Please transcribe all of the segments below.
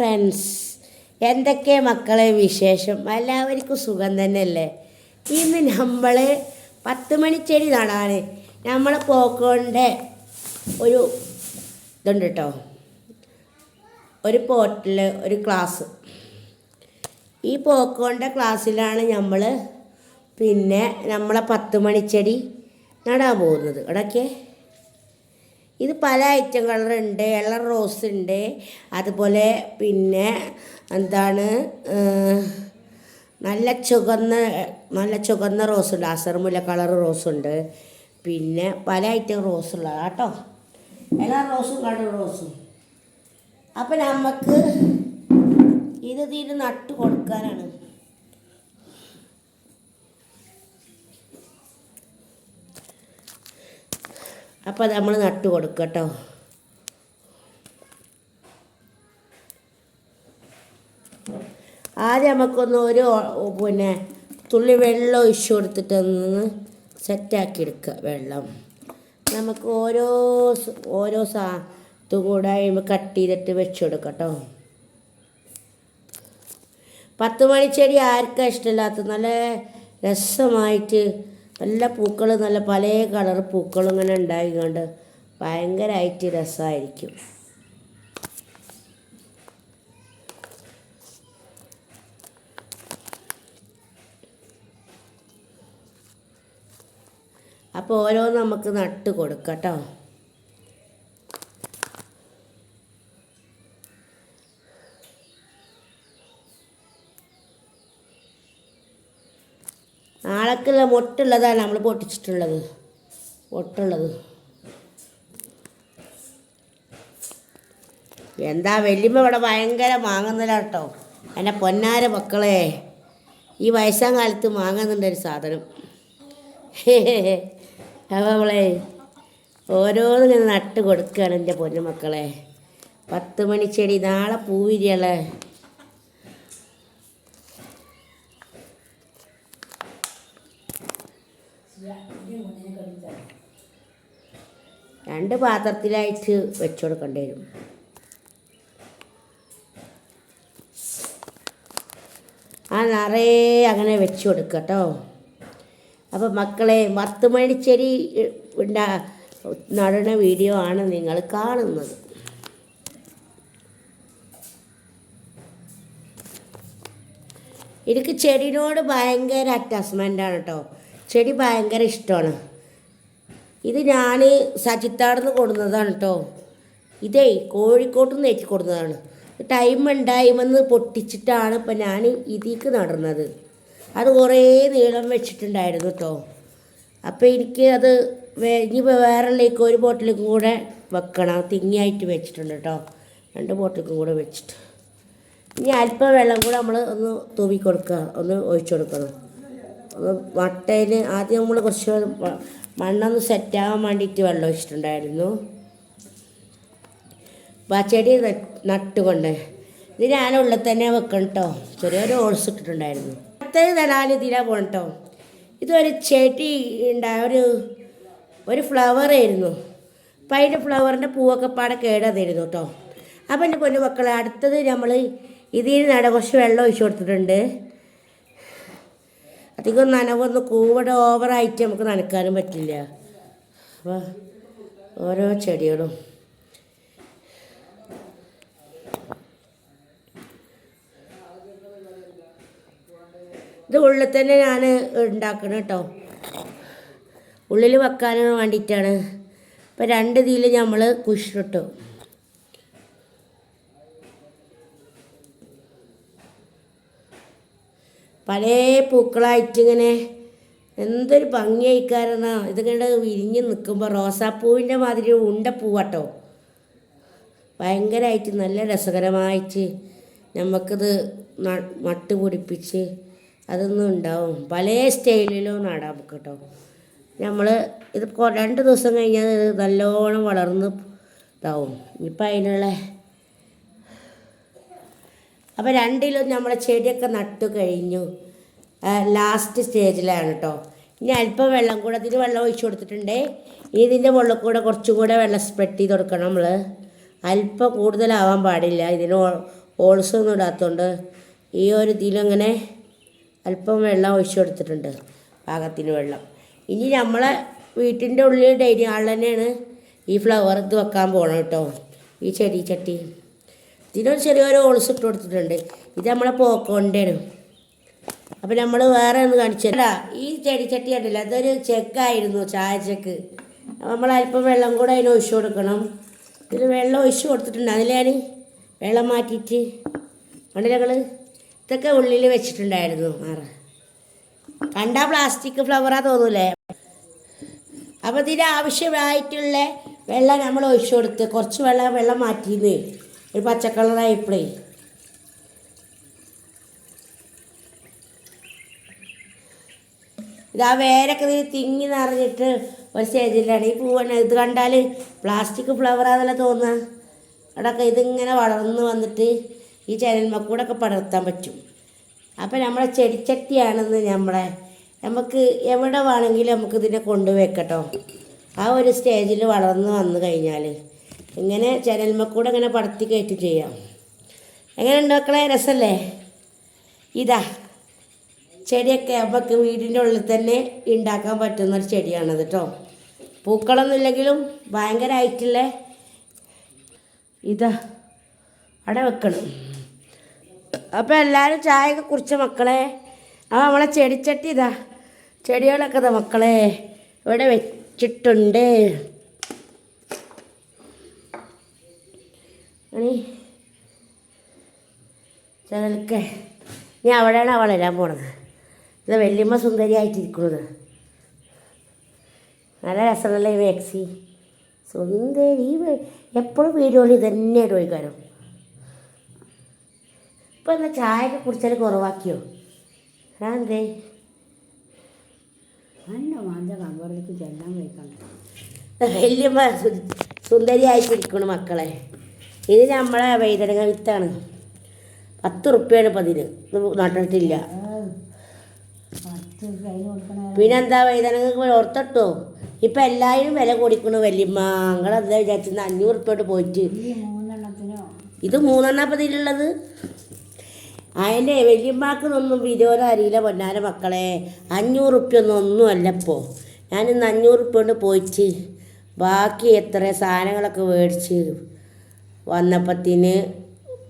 Friends എന്തൊക്കെ മക്കളെ വിശേഷം? എല്ലാവർക്കും സുഖം തന്നെയല്ലേ? ഇന്ന് നമ്മൾ പത്ത് മണിച്ചെടി നടാൻ നമ്മൾ പോക്കോണ്ട് ഒരു ഇതുണ്ട് കേട്ടോ ഒരു പോട്ടിൽ ഒരു ക്ലാസ് ഈ പോക്കോണ്ട ക്ലാസ്സിലാണ് നമ്മൾ പിന്നെ നമ്മളെ പത്ത് മണിച്ചെടി നടാൻ പോകുന്നത്. ഇടയ്ക്ക് ഇത് പല ഐറ്റം കളറുണ്ട് ഇള റോസ് ഉണ്ട്. അതുപോലെ പിന്നെ എന്താണ് നല്ല ചുവന്ന നല്ല ചുവന്ന റോസ് ഉണ്ട്. അസർമുല കളർ റോസ് ഉണ്ട്. പിന്നെ പല ഐറ്റം റോസ് ഉള്ളതാണ് കേട്ടോ എല്ലാ റോസും കളർ റോസും അപ്പം നമുക്ക് ഇത് തീരെ നട്ട് കൊടുക്കാനാണ്. അപ്പോൾ നമ്മൾ നട്ട് കേട്ടോ. ആദ്യം നമുക്കൊന്ന് ഒരു പിന്നെ തുള്ളി വെള്ളം ഒഴിച്ചു കൊടുത്തിട്ട് സെറ്റാക്കി എടുക്കുക വെള്ളം. നമുക്ക് ഓരോ ഓരോ സാ ഇത് കൂടെ കട്ട് ചെയ്തിട്ട് വെച്ച് കൊടുക്കട്ടോ പത്ത് മണിച്ചെടി ആർക്കാ ഇഷ്ടമില്ലാത്ത നല്ല രസമായിട്ട് നല്ല പൂക്കൾ നല്ല പല കളർ പൂക്കൾ ഇങ്ങനെ ഉണ്ടായിക്കൊണ്ട് ഭയങ്കരമായിട്ട് രസമായിരിക്കും അപ്പോൾ ഓരോന്ന് നമുക്ക് നട്ട് കൊടുക്കട്ടോ നാളേക്കുള്ള മൊട്ടുള്ളതാണ് നമ്മൾ പൊട്ടിച്ചിട്ടുള്ളത്. മൊട്ടുള്ളത്. എന്താ വല്യമ്മ ഇവിടെ ഭയങ്കര മാങ്ങുന്നില്ല കേട്ടോ എന്റെ പൊന്നാര മക്കളെ ഈ വയസ്സാം കാലത്ത് മാങ്ങുന്നുണ്ട് ഒരു സാധനം. അപ്പോൾ ഓരോന്നും ഇങ്ങനെ നട്ട് കൊടുക്കുകയാണ് എന്റെ പൊന്നു മക്കളെ. പത്ത് മണിച്ചെടി നാളെ പൂവിരിയളേ രണ്ട് പാത്രത്തിലായിട്ട് വെച്ചു കൊടുക്കേണ്ടി വരും. ആ നിറയെ അങ്ങനെ വെച്ചു കൊടുക്കുക കേട്ടോ അപ്പോൾ മക്കളെ പത്ത് മണിച്ചെടി ഉണ്ടാ നടണ വീഡിയോ ആണ് നിങ്ങൾ കാണുന്നത്. എനിക്ക് ചെടിനോട് ഭയങ്കര അറ്റാച്ച്മെന്റാണ് കേട്ടോ ചെടി ഭയങ്കര ഇഷ്ടമാണ്. ഇത് ഞാൻ സജിത്താടുന്ന് കൊടുന്നതാണ് കേട്ടോ ഇതേ കോഴിക്കോട്ട് നിന്ന് ഏറ്റി കൊടുന്നതാണ് ടൈം ഉണ്ടായിമെന്ന് പൊട്ടിച്ചിട്ടാണ് ഇപ്പം ഞാൻ ഇതിക്ക് നടുന്നത്. അത് കുറേ നീളം വെച്ചിട്ടുണ്ടായിരുന്നു കേട്ടോ അപ്പോൾ എനിക്ക് അത് ഇനിയിപ്പോൾ ഇനി വേറെല്ലേക്ക് ഒരു ബോട്ടിലേക്കും കൂടെ വെക്കണം. തിങ്ങിയായിട്ട് വെച്ചിട്ടുണ്ട് കേട്ടോ രണ്ട് ബോട്ടിലേക്കും കൂടെ വെച്ചിട്ട്. ഇനി അല്പം വെള്ളം കൂടെ നമ്മൾ ഒന്ന് തൂവി കൊടുക്കുക ഒന്ന് ഒഴിച്ചു കൊടുക്കണം. ഒന്ന് വട്ടയിൽ ആദ്യം നമ്മൾ കുറച്ച് മണ്ണൊന്ന് സെറ്റാകാൻ വേണ്ടിയിട്ട് വെള്ളം ഒഴിച്ചിട്ടുണ്ടായിരുന്നു അപ്പോൾ ആ ചെടി നട്ടുകൊണ്ട് ഇത് ഞാൻ ഉള്ളിൽ തന്നെ വെക്കണം കേട്ടോ ചെറിയൊരു ഓൾസ് ഇട്ടിട്ടുണ്ടായിരുന്നു. അടുത്തത് നടാൻ ഇതിലാണ് പോകണം കേട്ടോ ഇതൊരു ചെടി ഉണ്ടായ ഒരു ഒരു ഫ്ലവർ ആയിരുന്നു. അപ്പം അതിന്റെ ഫ്ലവറിന്റെ പൂവൊക്കെ പാടെ കേടാതായിരുന്നു കേട്ടോ അപ്പം എന്റെ പൊന്നു മക്കളെ അടുത്തത് നമ്മൾ ഇതിൽ നട കുറച്ച് വെള്ളം ഒഴിച്ചു കൊടുത്തിട്ടുണ്ട്. അധികം നനവൊന്ന് കൂടെ ഓവറായിട്ട് നമുക്ക് നനക്കാനും പറ്റില്ല. അപ്പോൾ ഓരോ ചെടികളും. ഇത് ഉള്ളിൽ തന്നെ ഞാൻ ഉണ്ടാക്കണം കേട്ടോ. ഉള്ളിൽ വെക്കാൻ വേണ്ടിയിട്ടാണ്. ഇപ്പം രണ്ട് ഇതിൽ നമ്മൾ കുഷിട്ടു പല പൂക്കളായിട്ട് ഇങ്ങനെ എന്തൊരു ഭംഗിയായിക്കാരെന്നാ ഇത് കണ്ട് വിരിഞ്ഞ് നിൽക്കുമ്പോൾ റോസാപ്പൂവിന്റെ മാതിരി ഉണ്ട പൂവാട്ടോ. ഭയങ്കരമായിട്ട് നല്ല രസകരമായിട്ട് നമുക്കിത് മട്ട് പിടിപ്പിച്ച് അതൊന്നും ഉണ്ടാവും. പല സ്റ്റൈലിലും നടാം നമുക്ക് കേട്ടോ നമ്മൾ ഇത് രണ്ട് ദിവസം കഴിഞ്ഞാൽ നല്ലോണം വളർന്ന് ഇതാവും. ഇനിയിപ്പോൾ അതിനുള്ള അപ്പോൾ രണ്ടിലും നമ്മൾ ചെടിയൊക്കെ നട്ടു കഴിഞ്ഞു. ലാസ്റ്റ് സ്റ്റേജിലാണ് കേട്ടോ ഇനി അല്പം വെള്ളം കൂടെ ഇതിന് വെള്ളം ഒഴിച്ചു കൊടുത്തിട്ടുണ്ട്. ഇനി ഇതിന്റെ മുകളിൽ കൂടെ കുറച്ചും കൂടെ വെള്ളം സ്പ്രെഡ് ചെയ്ത് കൊടുക്കണം നമ്മൾ അല്പം കൂടുതലാവാൻ പാടില്ല. ഇതിന് ഓൾസൊന്നും ഇടാത്തതുകൊണ്ട് ഈ ഒരു ഇതിലങ്ങനെ അല്പം വെള്ളം ഒഴിച്ചു കൊടുത്തിട്ടുണ്ട് പാകത്തിന് വെള്ളം. ഇനി നമ്മളെ വീട്ടിന്റെ ഉള്ളിൽ ഡൈനിങ് ഹാളിൽ തന്നെയാണ് ഈ ഫ്ലവർ ഇത് വെക്കാൻ പോകണം കേട്ടോ ഈ ചെടി ചട്ടി. ഇതിനൊരു ചെറിയൊരു ഓൾസ് ഇട്ട് കൊടുത്തിട്ടുണ്ട്. ഇത് നമ്മളെ പോക്കോണ്ടാണ് അപ്പം നമ്മൾ വേറെ ഒന്ന് കാണിച്ചല്ല ഈ ചെടിച്ചട്ടി ഉണ്ടല്ലോ അതൊരു ചെക്കായിരുന്നു ചായ ചെക്ക്. നമ്മൾ അല്പം വെള്ളം കൂടെ അതിന് ഒഴിച്ചു കൊടുക്കണം. ഇതിൽ വെള്ളം ഒഴിച്ചു കൊടുത്തിട്ടുണ്ട്. ഞാൻ വെള്ളം മാറ്റിയിട്ട് അതുകൊണ്ട് ഞങ്ങൾ ഇതൊക്കെ ഉള്ളിൽ വെച്ചിട്ടുണ്ടായിരുന്നു മാറ കണ്ടാ പ്ലാസ്റ്റിക് ഫ്ലവറാ തോന്നൂലേ? അപ്പോൾ ഇതിന് ആവശ്യമായിട്ടുള്ള വെള്ളം നമ്മൾ ഒഴിച്ചു കൊടുത്ത് കുറച്ച് വെള്ളം വെള്ളം മാറ്റിന്ന് ഒരു പച്ചക്കളറായപ്പോഴേ ഇതാ വേരൊക്കെ ഇതിൽ തിങ്ങി നിറഞ്ഞിട്ട് ഒരു സ്റ്റേജിലാണ്. ഈ പൂവണ്. ഇത് കണ്ടാൽ പ്ലാസ്റ്റിക് ഫ്ലവറാന്നല്ല തോന്നുക. അവിടെയൊക്കെ ഇതിങ്ങനെ വളർന്ന് വന്നിട്ട് ഈ ചരൽമക്കൂടൊക്കെ പടർത്താൻ പറ്റും. അപ്പം നമ്മളെ ചെടിച്ചട്ടിയാണെന്ന് നമ്മളെ നമുക്ക് എവിടെ വേണമെങ്കിലും നമുക്കിതിനെ കൊണ്ടുവെക്കട്ടോ ആ ഒരു സ്റ്റേജിൽ വളർന്ന് വന്നു കഴിഞ്ഞാൽ ഇങ്ങനെ ചരൽമക്കൂടെ ഇങ്ങനെ പടത്തി കയറ്റി ചെയ്യാം. എങ്ങനെ ഉണ്ടാക്കളെ? രസമല്ലേ ഇതാ ചെടിയൊക്കെ നമുക്ക് വീടിന്റെ ഉള്ളിൽ തന്നെ ഉണ്ടാക്കാൻ പറ്റുന്ന ഒരു ചെടിയാണത് കേട്ടോ പൂക്കളൊന്നും ഇല്ലെങ്കിലും ഭയങ്കരമായിട്ടുള്ള ഇതാ അവിടെ വെക്കണം. അപ്പോൾ എല്ലാവരും ചായയൊക്കെ കുറിച്ച മക്കളെ? ആ നമ്മളെ ചെടിച്ചട്ടി ഇതാ ചെടികളൊക്കെ മക്കളെ ഇവിടെ വെച്ചിട്ടുണ്ട്. ചിലക്ക് നീ അവിടെയാണ് വളരാൻ പോണത്. ഇത് വല്യമ്മ സുന്ദരിയായിട്ടിരിക്കുന്നത്. നല്ല രസമല്ലേ ഈ മാക്സി സുന്ദരി എപ്പോഴും വീഡിയോയിൽ ഇതന്നെ ഒഴിക്കാനോ ഇപ്പം എന്നാ ചായയൊക്കെ കുടിച്ചാൽ കുറവാക്കിയോ? ഞാൻ എന്തേ? നല്ല ചെല്ലാൻ വയ്ക്കണ്ട വല്യമ്മ സുന്ദരിയായിട്ടിരിക്കണു മക്കളെ. ഇത് നമ്മളെ വൈതനങ്ങ വിത്താണ്. പത്ത് റുപ്യാണ് ഇപ്പം അതിന് നട്ടിട്ടില്ല. പിന്നെ എന്താ വൈതനങ്ങൾക്ക് ഓർത്തട്ടോ? ഇപ്പം എല്ലാവരും വില കൊടുക്കണു വല്യമ്മ. നിങ്ങളെന്താ വിചാരിച്ചത് അഞ്ഞൂറ് റുപ്യോട്ട് പോയിട്ട്. ഇത് മൂന്നെണ്ണ പതിലുള്ളത്. അതിന്റെ വല്യമ്മാക്കൊന്നും വിരോധം അറിയില്ല പൊന്നാര മക്കളെ. അഞ്ഞൂറ് റുപ്യൊന്നും ഒന്നും അല്ല ഇപ്പോൾ ഞാനിന്ന് അഞ്ഞൂറ് കൊണ്ട് പോയിട്ട് ബാക്കി എത്ര സാധനങ്ങളൊക്കെ മേടിച്ച് വന്നപ്പത്തിന്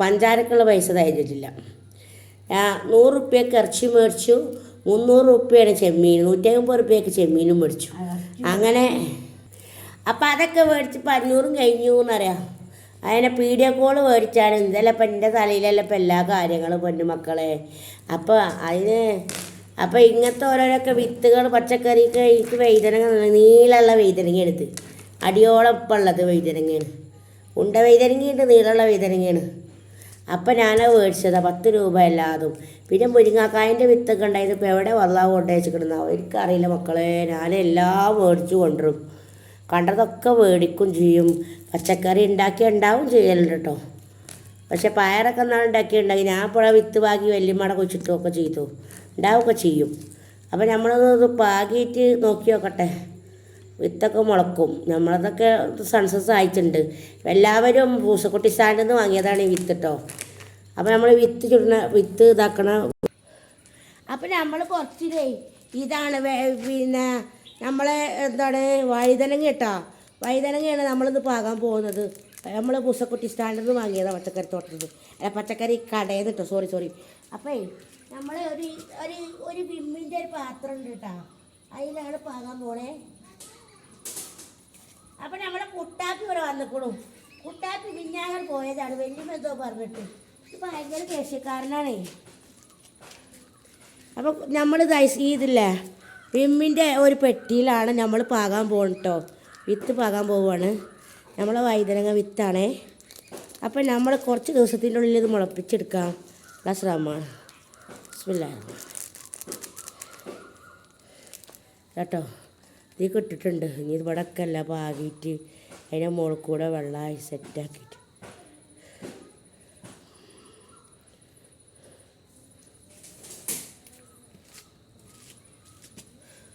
പഞ്ചാരക്കുള്ള പൈസ തരില്ല ആ നൂറ് റുപ്യക്ക് ഇറച്ചി മേടിച്ചു മുന്നൂറ് റുപ്യയാണ് ചെമ്മീൻ നൂറ്റമ്പത് റുപ്യക്ക് ചെമ്മീനും മേടിച്ചു. അങ്ങനെ അപ്പം അതൊക്കെ മേടിച്ചപ്പോൾ അഞ്ഞൂറും കഴിഞ്ഞു എന്നറിയാം അതിനെ വീഡിയോ കോൾ മേടിച്ചാണ്. എന്തെല്ലാം ഇപ്പം എന്റെ തലയിലല്ല ഇപ്പം എല്ലാ കാര്യങ്ങളും പൊന്നു മക്കളെ. അപ്പോൾ അതിന് അപ്പോൾ ഇങ്ങനത്തെ ഓരോരൊക്കെ വിത്തുകൾ പച്ചക്കറിയൊക്കെ എനിക്ക് വൈതനങ്ങ നീളമുള്ള വൈതനങ്ങ എടുത്ത് അടിയോളം ഇപ്പം ഉള്ളത് വൈതനങ്ങയാണ്. ഉണ്ട വൈതരങ്ങിയുണ്ട് നീളമുള്ള വൈതരങ്ങിയാണ് അപ്പം ഞാനത് മേടിച്ചത് പത്ത് രൂപ എല്ലാതും പിന്നെ മുരിങ്ങാക്കായന്റെ വിത്തൊക്കെ ഉണ്ടായത് ഇപ്പോൾ എവിടെ വള്ളാവ് കൊണ്ടു വെച്ചിട്ടുണ്ടാവും എനിക്കറിയില്ല മക്കളെ ഞാനെല്ലാം മേടിച്ചു കൊണ്ടുവരും. കണ്ടതൊക്കെ മേടിക്കും ചെയ്യും. പച്ചക്കറി ഉണ്ടാക്കി ഉണ്ടാവും ചെയ്യലുണ്ട് കേട്ടോ. പക്ഷെ പയറൊക്കെ എന്നാൽ ഉണ്ടാക്കിയിട്ടുണ്ടെങ്കിൽ ഞാൻ ഇപ്പോൾ വിത്ത് പാകി വല്യമ്മയുടെ കുച്ചിട്ടുമൊക്കെ ചെയ്തു. ഉണ്ടാവുകയൊക്കെ ചെയ്യും. അപ്പം നമ്മളൊന്ന് പാകിയിട്ട് നോക്കി നോക്കട്ടെ. വിത്തൊക്കെ മുളക്കും. നമ്മളതൊക്കെ സൺസസ് ആയിട്ടുണ്ട്. എല്ലാവരും പൂസക്കുട്ടി സ്റ്റാൻഡിൽ നിന്ന് വാങ്ങിയതാണ് ഈ വിത്ത് കേട്ടോ അപ്പോൾ നമ്മൾ വിത്ത് ചുടുന്ന വിത്ത് ഇതാക്കണ അപ്പം നമ്മൾ കുറച്ചില്ലേ ഇതാണ് പിന്നെ നമ്മളെ എന്താണ് വഴുതനങ്ങ കേട്ടോ വഴുതനങ്ങയാണ് നമ്മളിന്ന് പാകാൻ പോകുന്നത്. നമ്മൾ പൂസക്കുട്ടി സ്റ്റാൻഡിൽ നിന്ന് വാങ്ങിയതാണ് പച്ചക്കറി തോട്ടത്തിൽ അല്ല പച്ചക്കറി കടയിൽ നിന്ന് കേട്ടോ സോറി സോറി അപ്പേ നമ്മൾ ഒരു ഒരു ഒരു വിമ്മിന്റെ ഒരു പാത്രം ഉണ്ട് കേട്ടോ. അതിലാണ് പാകാൻ പോണേ. അപ്പം നമ്മളെ കുട്ടാപ്പി ഇവിടെ വന്നിക്കണു കുട്ടാപ്പി മിഞ്ഞാങ്ങൾ പോയതാണ് വലിയ എന്തോ പറഞ്ഞിട്ട്. ഇത് ഭയങ്കര ദേഷ്യക്കാരനാണേ. അപ്പം നമ്മൾ ഇതില്ലേ വിമ്മിന്റെ ഒരു പെട്ടിയിലാണ് നമ്മൾ പാകാൻ പോകട്ടോ വിത്ത് പാകാൻ പോവുകയാണ് നമ്മളെ വൈതനങ്ങ വിത്താണേ. അപ്പം നമ്മൾ കുറച്ച് ദിവസത്തിന്റെ ഉള്ളിൽ ഇത് മുളപ്പിച്ചെടുക്കാം. ഉള്ള ശ്രമമാണ് കേട്ടോ. ഇത് കിട്ടിട്ടുണ്ട് ഇനി ഇത് ഇവിടെ ഒക്കെ അല്ല പാകിയിട്ട് അതിന്റെ മുകളിൽ കൂടെ വെള്ളമായി സെറ്റാക്കിയിട്ട്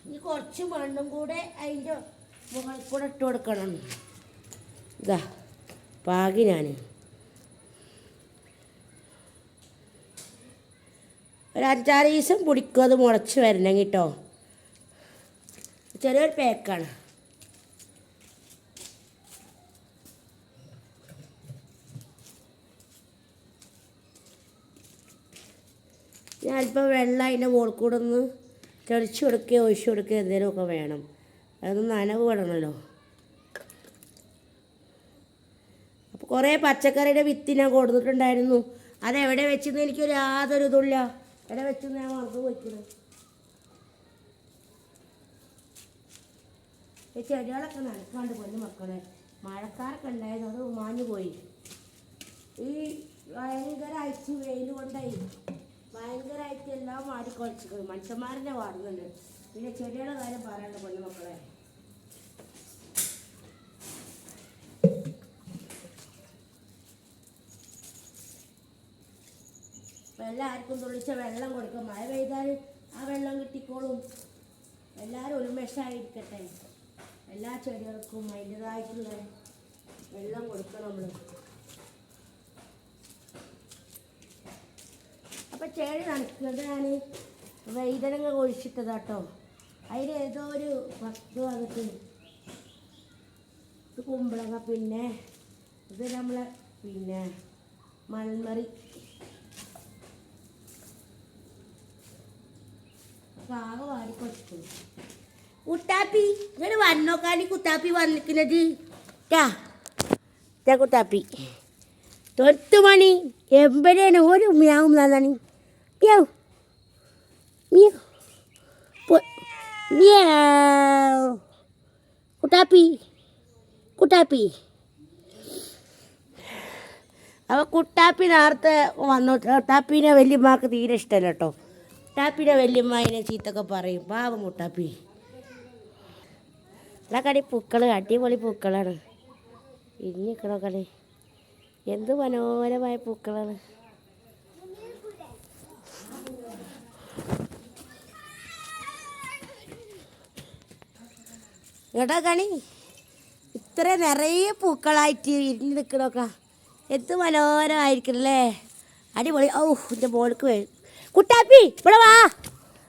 ഇനി കുറച്ച് മണ്ണും കൂടെ അതിന്റെ മുകളിൽ കൂടെ ഇട്ട് കൊടുക്കണം. ഇതാ. പാകി ഞാൻ ഒരു അഞ്ചാറ് ദിവസം പിടിക്കും. അത് മുളച്ച് വരണം കേട്ടോ. ചെറിയൊരു പാക്കാണ്. ഞാനിപ്പോൾ വെള്ളം അതിന്റെ മുകളിൽ കൂടെ ഒന്ന് തെളിച്ച് കൊടുക്കുകയോ ഒഴിച്ചു കൊടുക്കുകയോ എന്തെങ്കിലുമൊക്കെ വേണം. അതൊന്ന് നനവ് വിടണമല്ലോ അപ്പോൾ കുറേ പച്ചക്കറിയുടെ വിത്ത് ഞാൻ കൊടുത്തിട്ടുണ്ടായിരുന്നു. അതെവിടെ വെച്ചെന്ന് എനിക്കൊരു യാതൊരു ഇതുമില്ല. എവിടെ വെച്ചെന്ന് ഞാൻ മറന്നു പോയിക്കണം. ഈ ചെടികളൊക്കെ നനക്കാണ്ട് പോയി മക്കളെ. മഴക്കാരൊക്കെ ഉണ്ടായിരുന്നു അത് മാഞ്ഞു പോയി. ഈ ഭയങ്കരമായിട്ട് വെയിൽ കൊണ്ടായി. ഭയങ്കരമായിട്ട് എല്ലാം മാടിക്കൊളിച്ചു മനുഷ്യന്മാരെന്നെ വാടുന്നുണ്ട്. പിന്നെ ചെടികളുടെ കാര്യം പറയണ്ട പൊന്നു മക്കളെ. എല്ലാവർക്കും തുള്ളിച്ച വെള്ളം കൊടുക്കും. മഴ പെയ്താൽ ആ വെള്ളം കിട്ടിക്കോളും. എല്ലാവരും ഉന്മേഷമായിരിക്കട്ടെ എല്ലാ ചെടികൾക്കും അതിന്റെതായിട്ടുള്ള വെള്ളം കൊടുക്കണം നമ്മൾ അപ്പം ചെടി നനക്കുന്നത് ഞാൻ വൈതനങ്ങ ഒഴിച്ചിട്ടതാട്ടോ അതിന് ഏതോ ഒരു വസ്തു വന്നിട്ട് ഇത് കുമ്പളങ്ങ പിന്നെ ഇത് നമ്മളെ പിന്നെ മൺമറി. ആകെ വാടിക്കൊടുത്തു കുട്ടാപ്പി ഇങ്ങനെ വന്നോക്കാനി കുട്ടാപ്പി വന്നിക്കുന്നത് ടാ ടാ കുട്ടാപ്പി. തൊട്ട് മണി എമ്പടെയാണ് ഒരു മ്യാവും നന്ദി മ്യാവ് മ്യാവ് മ്യാവ്. കുട്ടാപ്പി കുട്ടാപ്പി. അപ്പോൾ കുട്ടാപ്പി നേരത്തെ വന്നു കുട്ടാപ്പീനെ വല്യമ്മക്ക് തീരെ ഇഷ്ടമല്ല കേട്ടോ കുട്ടാപ്പിനെ വല്യമ്മ അതിനെ ചീത്തൊക്കെ പറയും. പാവം കുട്ടാപ്പി. എല്ലാ കടി പൂക്കൾ അടിപൊളി പൂക്കളാണ്. ഇരിഞ്ഞിക്കണോ കളി എന്ത് മനോഹരമായ പൂക്കളാണ്. എടാ കണി ഇത്ര നിറയെ പൂക്കളായിട്ട് ഇരിഞ്ഞ് നിൽക്കണൊക്കെ എന്ത് മനോഹരമായിരിക്കും അല്ലേ അടിപൊളി. ഔ എന്റെ മോൾക്ക് വേണം കുട്ടാപ്പി ഇവിടെ വാ.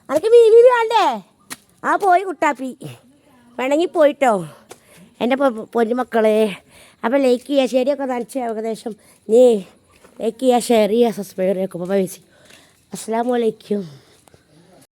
അനക്ക് മീൻ വേണ്ടേ ആ പോയി കുട്ടാപ്പി. വേണമെങ്കിൽ പോയിട്ടോ എന്റെ പൊന്നുമക്കളെ അപ്പോൾ ലൈക്ക് ചെയ്യുക ശരിയൊക്കെ നനച്ച് ഏകദേശം. നീ ലൈക്ക് ചെയ്യുക ഷെയർ ചെയ്യുക സബ്സ്ക്രൈബ് ചെയ്യുക അപ്പോൾ പൈസ അസ്സാം വലൈക്കും